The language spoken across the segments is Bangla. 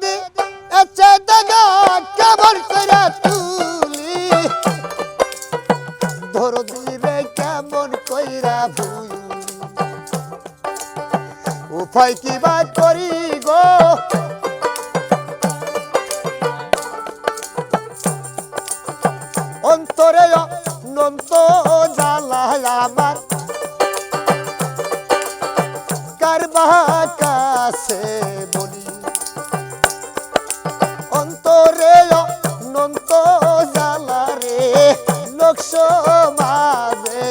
দরদি এসে দেখা কেমন করে তুলি। দরদি রে কেমন কইরা ভুলি। উপায় কি কাছে জ্বালা রে লোক সমাজে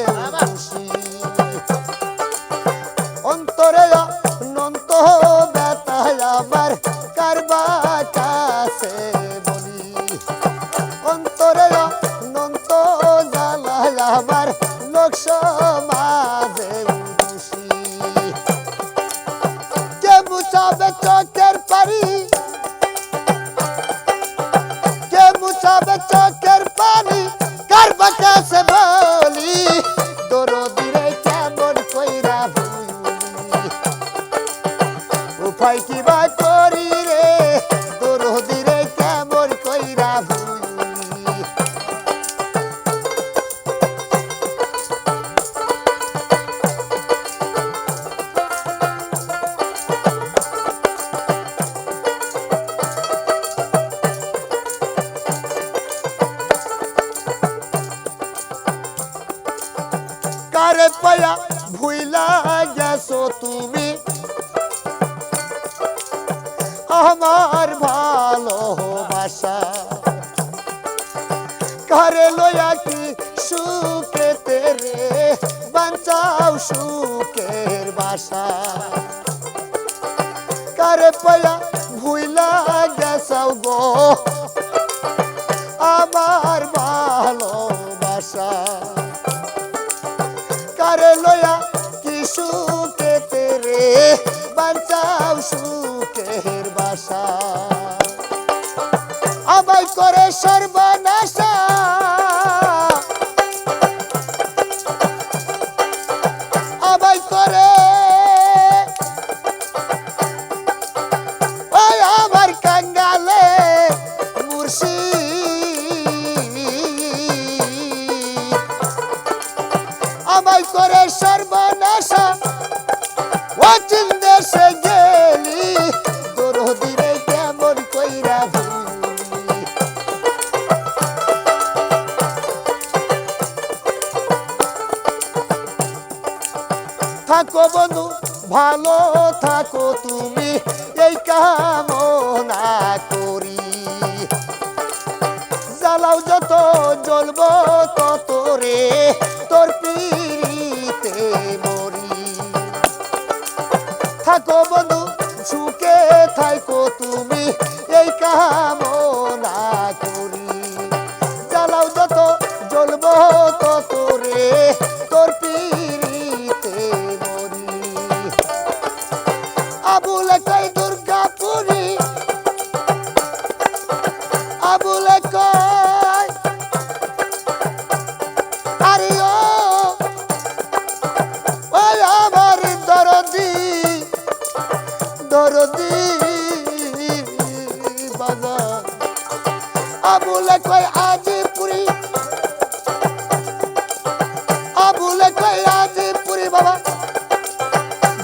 অন্তরে নন্ত ব্যথায় আমার কারবা কাছে বলি। অন্তরে নন্ত জ্বালায় আমার লোক সমাজে মুছাবে চোখের পানি কার বাতাসে বলি? দরদিরে কেমন কইরা ভুলি উপায় কি বা করি? পায়া ভুইলা গেছো তুমি। আমার ভালোবাসা কারে লয়া কি সুখে তেরে বাঞ্চাও সুখের বাসা। কারে পায়া ভুইলা গেছাও গো লয়া কি সুখে তেরে বাঁচাও সুখের বাসা। আবাই করে সর্বনাশা আমায় করে সর্বনাশা। ওয়াচিন দেশে গেলি তোর দিনে কেমন থাকো বন্ধু, ভালো থাকো তুমি, এই কামনা করি। থাকো বন্ধু সুখে থাকো দরদি বাজার। আবুলে কয়, আজি পুরি। আবুলে কয়, আজি পুরি বাবা।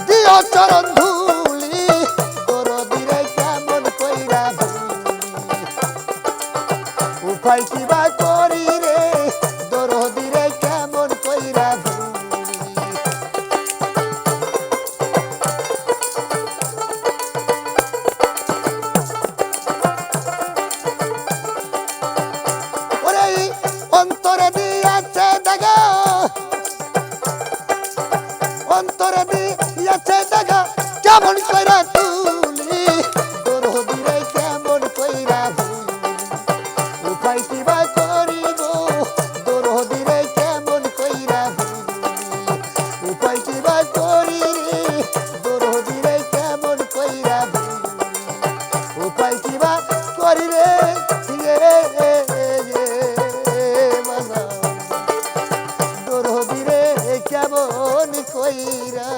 দিও চরণ ধুলি দরদিরে কেমন কইরা উপায় কিবা করি রে কইরা